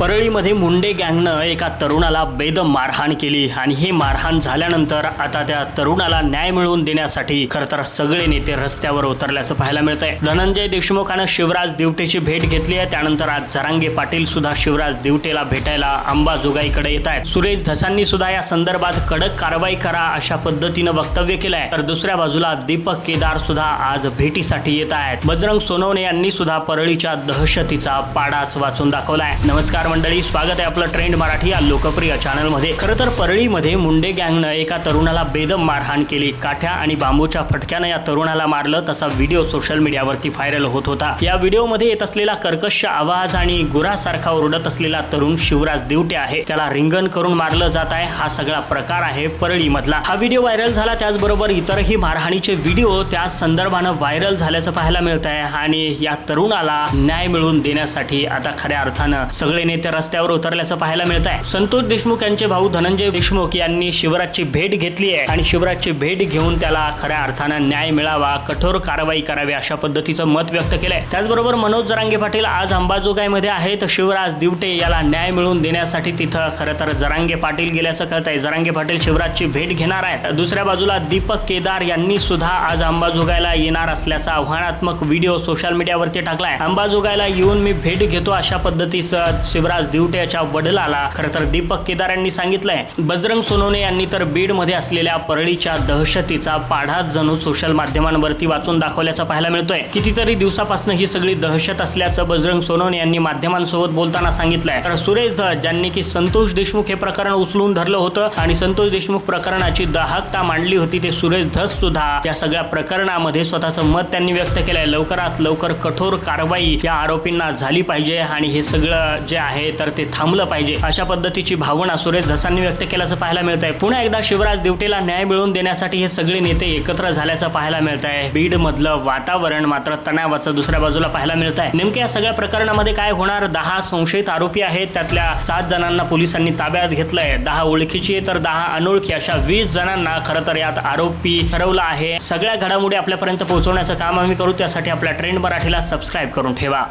परळीमध्ये मुंडे गँगनं एका तरुणाला बेदम मारहाण केली आणि हे मारहाण झाल्यानंतर आता त्या तरुणाला न्याय मिळवून देण्यासाठी खरं तर सगळे नेते रस्त्यावर उतरल्याचं पाहायला मिळत आहे धनंजय देशमुखानं शिवराज दिवटेची भेट घेतली आहे. त्यानंतर आज जरांगे पाटील सुद्धा शिवराज दिवटेला भेटायला अंबाजोगाईकडे येत आहेत. सुरेश धसांनी सुद्धा या संदर्भात कडक कारवाई करा अशा पद्धतीनं वक्तव्य केलं आहे तर दुसऱ्या बाजूला दीपक केदार सुद्धा आज भेटीसाठी येत आहेत. बजरंग सोनवणे यांनी सुद्धा परळीच्या दहशतीचा पाडाच वाचून दाखवलाय. नमस्कार मंडळी स्वागत आहे आपलं ट्रेंड मराठी या लोकप्रिय चॅनलमध्ये खरं तर परळीमध्ये मुंडे गँगनं एका तरुणाला बेदम मारहाण केली. काठ्या आणि बांबूच्या फटक्यानं या तरुणाला मारलं तसा व्हिडिओ सोशल मीडियावरती व्हायरल होत होता. या व्हिडिओमध्ये येत असलेला कर्कश आवाज आणि गुरासारखा ओरडत असलेला तरुण शिवराज दिवटे आहे. त्याला रिंगण करून मारलं जात आहे. हा सगळा प्रकार आहे परळी मधला हा व्हिडिओ व्हायरल झाला त्याचबरोबर इतरही मारहाणीचे व्हिडिओ त्या संदर्भानं व्हायरल झाल्याचं पाहायला मिळत आहे आणि या तरुणाला न्याय मिळवून देण्यासाठी आता खऱ्या अर्थानं सगळे ते रस्त्यावर उतरल्याचं पाहायला मिळत आहे संतोष देशमुख यांचे भाऊ धनंजय देशमुख यांनी शिवराजची भेट घेतली आहे आणि शिवराजची भेट घेऊन त्याला खऱ्या अर्थानं न्याय मिळावा कठोर कारवाई करावी अशा पद्धतीचं मत व्यक्त केलंय. त्याचबरोबर मनोज जरांगे पाटील आज अंबाजोगाईमध्ये आहेत. शिवराज दिवटे याला न्याय मिळवून देण्यासाठी तिथं खरं तर जरांगे पाटील गेल्याचं कळत आहे जरांगे पाटील शिवराजची भेट घेणार आहेत. दुसऱ्या बाजूला दीपक केदार यांनी सुद्धा आज अंबाजोगाईला येणार असल्याचा आव्हानात्मक व्हिडिओ सोशल मीडियावरती टाकलाय. अंबाजोगाईला येऊन मी भेट घेतो अशा पद्धतीचं शिवराज दिवटे याच्या वडिलाला खरं तर दीपक केदार यांनी सांगितलंय. बजरंग सोनवणे यांनी तर बीडमध्ये असलेल्या परळीच्या दहशतीचा पाढा जणू सोशल माध्यमांवरती वाचून दाखवल्याचं पाहायला मिळतोय. कितीतरी दिवसापासून ही सगळी दहशत असल्याचं बजरंग सोनवणे यांनी माध्यमांसोबत बोलताना सांगितलंय. तर सुरेश धस ज्यांनी की संतोष देशमुख हे प्रकरण उचलून धरलं होतं आणि संतोष देशमुख प्रकरणाची दाहकता मांडली होती ते सुरेश धस सुद्धा या सगळ्या प्रकरणामध्ये स्वतःचं मत त्यांनी व्यक्त केलंय. लवकरात लवकर कठोर कारवाई या आरोपींना झाली पाहिजे आणि हे सगळं जे आहे आहे तर ते थांबलं पाहिजे. अशा पद्धतीची भावना सुरेश धसांनी व्यक्त केल्याचं पाहायला मिळत आहे पुन्हा एकदा शिवराज दिवटेला न्याय मिळवून देण्यासाठी हे सगळे नेते एकत्र झाल्याचं पाहायला मिळत आहे बीड मधलं वातावरण मात्र तणावाचं दुसऱ्या बाजूला पाहायला मिळत आहे नेमक्या या सगळ्या प्रकरणामध्ये काय होणार? दहा संशयित आरोपी आहेत. त्यातल्या सात जणांना पोलिसांनी ताब्यात घेतलंय. दहा ओळखीची तर दहा अनोळखी. अशा वीस जणांना खरं तर यात आरोपी ठरवला आहे. सगळ्या घडामोडी आपल्यापर्यंत पोहोचवण्याचं काम आम्ही करू. त्यासाठी आपल्या ट्रेंड मराठीला सबस्क्राईब करून ठेवा.